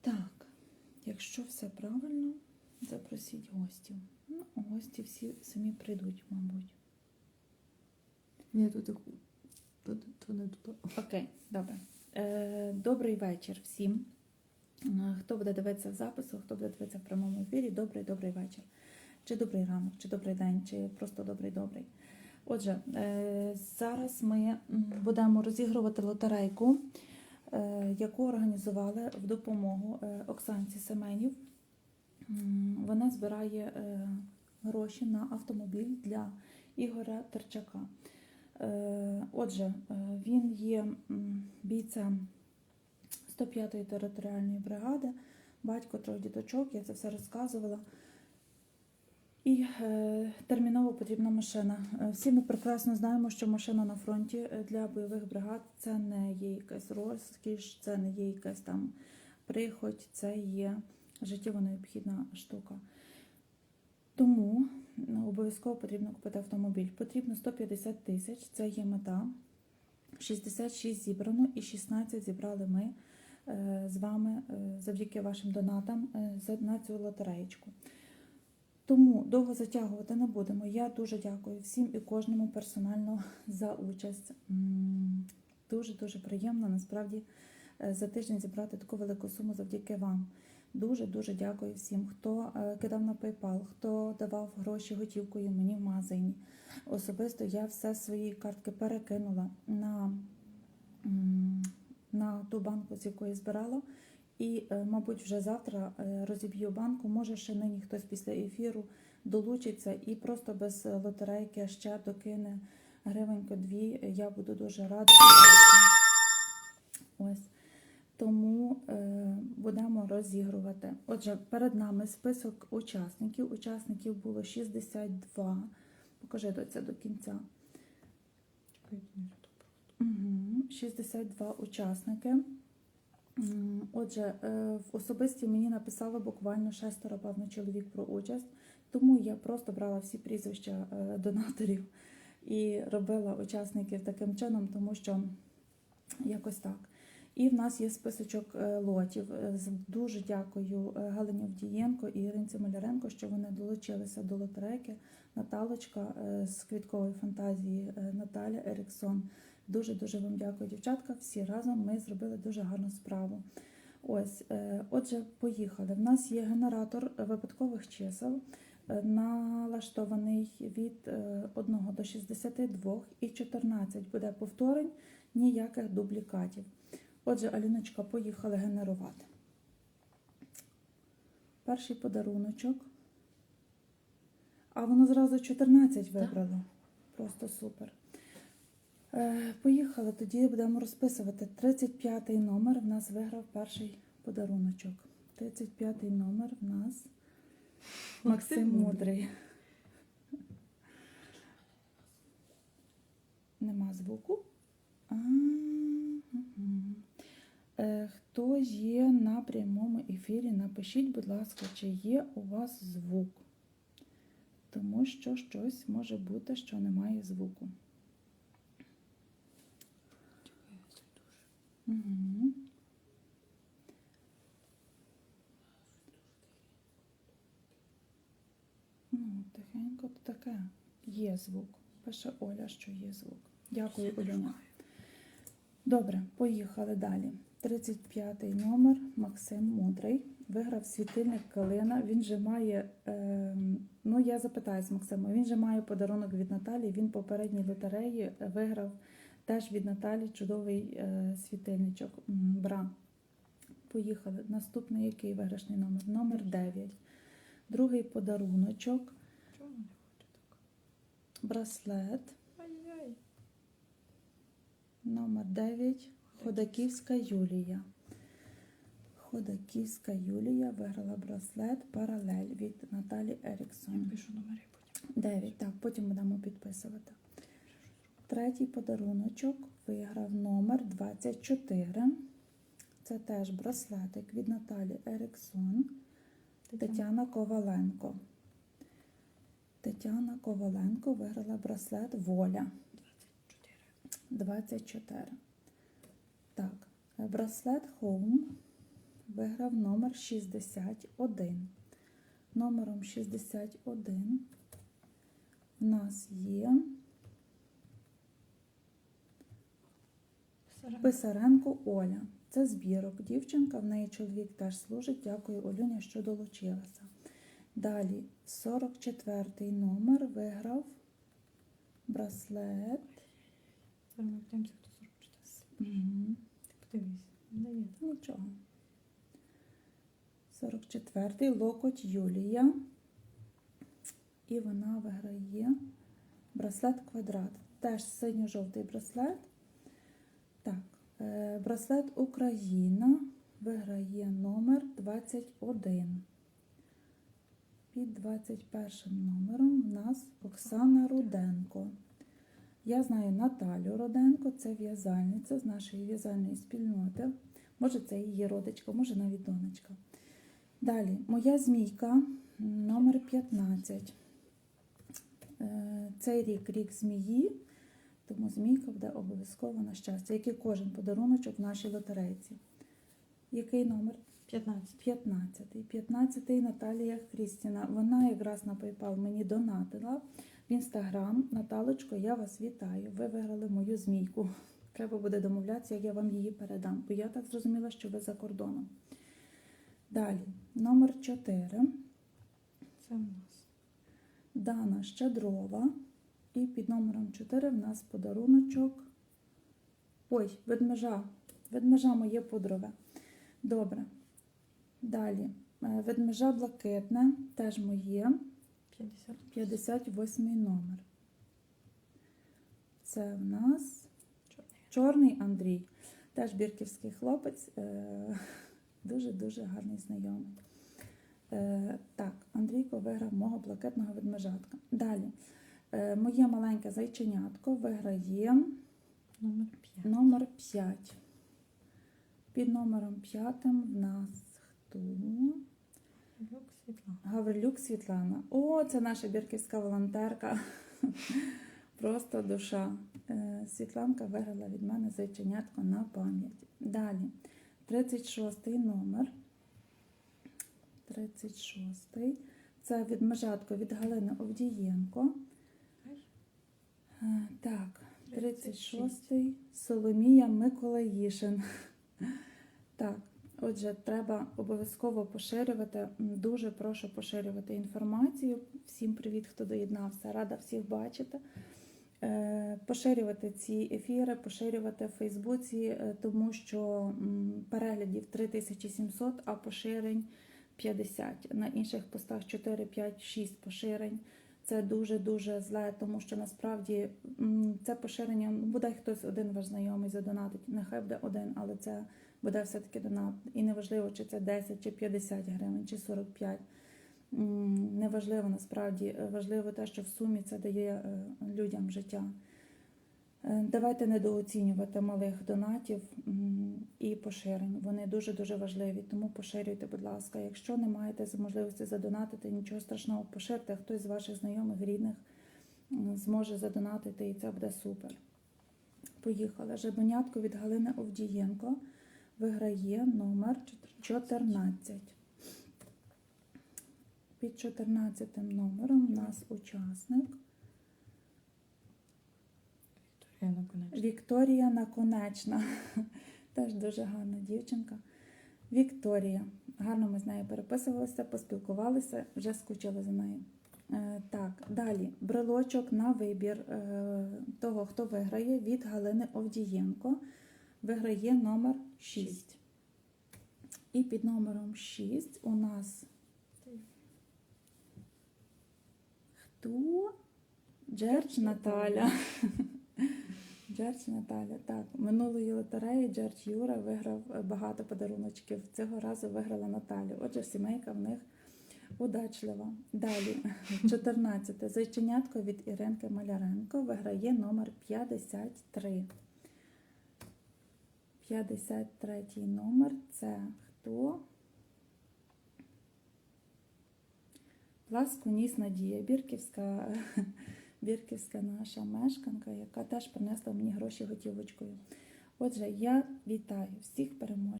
Так, якщо все правильно, запросіть гостів. Ну, гості всі самі прийдуть, мабуть. Ні, тут то, то, не туди. Окей, добре. Е, добрий вечір всім. Е, Хто буде дивитися в запису, хто буде дивитися в прямому ефірі, добрий добрий вечір. Чи добрий ранок, чи добрий день, чи просто добрий добрий. Отже, е, зараз ми будемо розігрувати лотерейку, яку організували в допомогу е, Оксанці Семенів. Вона збирає е, гроші на автомобіль для Ігоря Терчака. Е, Отже, е, він є бійцем 105-ї територіальної бригади, батько трьох діточок, я це все розказувала. І е, терміново потрібна машина. Е, Всі ми прекрасно знаємо, що машина на фронті е, для бойових бригад це не є якась розкіш, це не є якась там прихоть, це є життєво необхідна штука. Тому обов'язково потрібно купити автомобіль. Потрібно 150 тисяч, це є мета. 66 зібрано і 16 зібрали ми з вами завдяки вашим донатам на цю лотереєчку. Тому довго затягувати не будемо. Я дуже дякую всім і кожному персонально за участь. Дуже-дуже приємно насправді е, за тиждень зібрати таку велику суму завдяки вам. Дуже дуже дякую всім, хто е, кидав на PayPal, хто давав гроші готівкою мені в магазині. Особисто я все свої картки перекинула на, на ту банку, з якої збирала. І, е, мабуть, вже завтра е, розіб'ю банку. Може, ще нині хтось після ефіру долучиться і просто без лотерейки ще докине гривенько дві. Я буду дуже рада. Ось. Тому е, будемо розігрувати. Отже, перед нами список учасників. Учасників було 62. Покажи до це до кінця. Угу. 62 учасники. Отже, е, в особисті мені написало буквально шестеро, певно, чоловік про участь, тому я просто брала всі прізвища е, донаторів і робила учасників таким чином, тому що якось так. І в нас є списочок е, лотів. Дуже дякую Галині Вдієнко і Іринці Маляренко, що вони долучилися до лотерейки. Наталочка з квіткової фантазії Наталя Еріксон. Дуже дуже вам дякую, дівчатка. Всі разом ми зробили дуже гарну справу. Ось, е, отже, поїхали. В нас є генератор випадкових чисел, е, налаштований від е, 1 до 62 і 14 буде повторень, ніяких дублікатів. Отже, Аліночка, поїхали генерувати. Перший подаруночок. А воно зразу 14 вибрало. Просто супер. Е, Поїхали, тоді будемо розписувати. 35-й номер в нас виграв перший подаруночок. 35-й номер в нас Максим Мудрий. Нема звуку. А. Е, Хто є на прямому ефірі, напишіть, будь ласка, чи є у вас звук. Тому що щось може бути, що немає звуку. Угу. Ну, тихенько то таке. Є звук. Пише Оля, що є звук. Дякую, Оляна. Добре, поїхали далі. 35-й номер Максим Мудрий. Виграв світильник Калина. Він же має. Е, ну, я запитаю з Максима, він же має подарунок від Наталі. Він попередній лотереї виграв теж від Наталі чудовий е, світильничок. Бра. Поїхали. Наступний який виграшний номер? Номер 9. Другий подаруночок. Чого не хоче так? Браслет. Ай-яй. Номер 9. Ходаківська Юлія. Ходаківська Юлія виграла браслет паралель від Наталі Я Еріксон. пишу номери потім. 9. Так, потім будемо підписувати. Третій подаруночок виграв номер 24. Це теж браслетик від Наталі Еріксон. Тетяна Коваленко. Тетяна Коваленко виграла браслет Воля. 24. 24. Так, браслет Home виграв номер 61. Номером 61 в нас є Писаренко Оля. Це збірок. Дівчинка, в неї чоловік теж служить. Дякую, Олюня, що долучилася. Далі 44 номер виграв браслет. Подивимося, 44. Подивись. Нічого. 44 локоть Юлія. І вона виграє браслет квадрат. Теж синьо-жовтий браслет. Так, е, браслет Україна виграє номер 21. Під 21 номером в нас Оксана Руденко. Я знаю Наталю Руденко, це в'язальниця з нашої в'язальної спільноти. Може, це її родичка, може навіть донечка. Далі, моя змійка номер 15. Е, Цей рік рік змії, тому змійка буде обов'язково на щастя, як і кожен подаруночок в нашій лотерейці. Який номер? 15. 15. 15 Наталія Хрістіна. Вона якраз на PayPal мені донатила в інстаграм. Наталочко, я вас вітаю. Ви виграли мою змійку. Треба буде домовлятися, як я вам її передам. Бо я так зрозуміла, що ви за кордоном. Далі, номер 4. Це у нас. Дана Щедрова. І під номером 4 в нас подаруночок. Ой, ведмежа. Ведмежа моє пудрове. Добре. Далі. Е, Ведмежа блакитне, теж моє. 50. 58 номер. Це в нас Чорний. Чорний Андрій. Теж бірківський хлопець. Дуже-дуже гарний знайомий. Е, Так, Андрійко виграв мого блакитного ведмежатка. Далі. Е, Моє маленьке зайченятко виграє Номер 5. номер 5. Під номером 5 в нас хто? Люк Світлана. Гаврилюк Світлана. О, це наша бірківська волонтерка. Просто душа. Е, Світланка виграла від мене зайченятко на пам'ять. Далі. 36 номер. 36. Це від межатко від Галини Овдієнко. Так, 36-й Соломія Миколаїшин. Так, отже, треба обов'язково поширювати. Дуже прошу поширювати інформацію. Всім привіт, хто доєднався. Рада всіх бачити. Е, Поширювати ці ефіри, поширювати в Фейсбуці, е, тому що переглядів 3700, а поширень 50. На інших постах 4, 5, 6 поширень. Це дуже-дуже зле, тому що насправді це поширення, ну, буде хтось один ваш знайомий задонатить, нехай буде один, але це буде все-таки донат. І неважливо, чи це 10, чи 50 гривень, чи 45. М, Неважливо насправді, важливо те, що в сумі це дає е, людям життя. Е, Давайте недооцінювати малих донатів і поширень. Вони дуже-дуже важливі, тому поширюйте, будь ласка. Якщо не маєте можливості задонатити, нічого страшного, поширте. Хтось з ваших знайомих, рідних зможе задонатити, і це буде супер. Поїхали. Жабенятко від Галини Овдієнко виграє номер 14. Під 14 номером у нас учасник Вікторія Наконечна. Вікторія Наконечна. Теж дуже гарна дівчинка. Вікторія. Гарно ми з нею переписувалися, поспілкувалися, вже скучили за нею. Е, так, далі. Брелочок на вибір е, того, хто виграє від Галини Овдієнко. Виграє номер 6. І під номером 6 у нас хто? Джердж Наталя. Джердж Наталя. Так, минулої лотереї Джердж Юра виграв е, багато подаруночків. Цього разу виграла Наталю. Отже, сімейка в них удачлива. Далі, 14. Зайченятко від Іринки Маляренко виграє номер 53. 53 номер це хто? Ласкуніс Надія, бірківська, бірківська наша мешканка, яка теж принесла мені гроші готівочкою. Отже, я вітаю всіх переможців.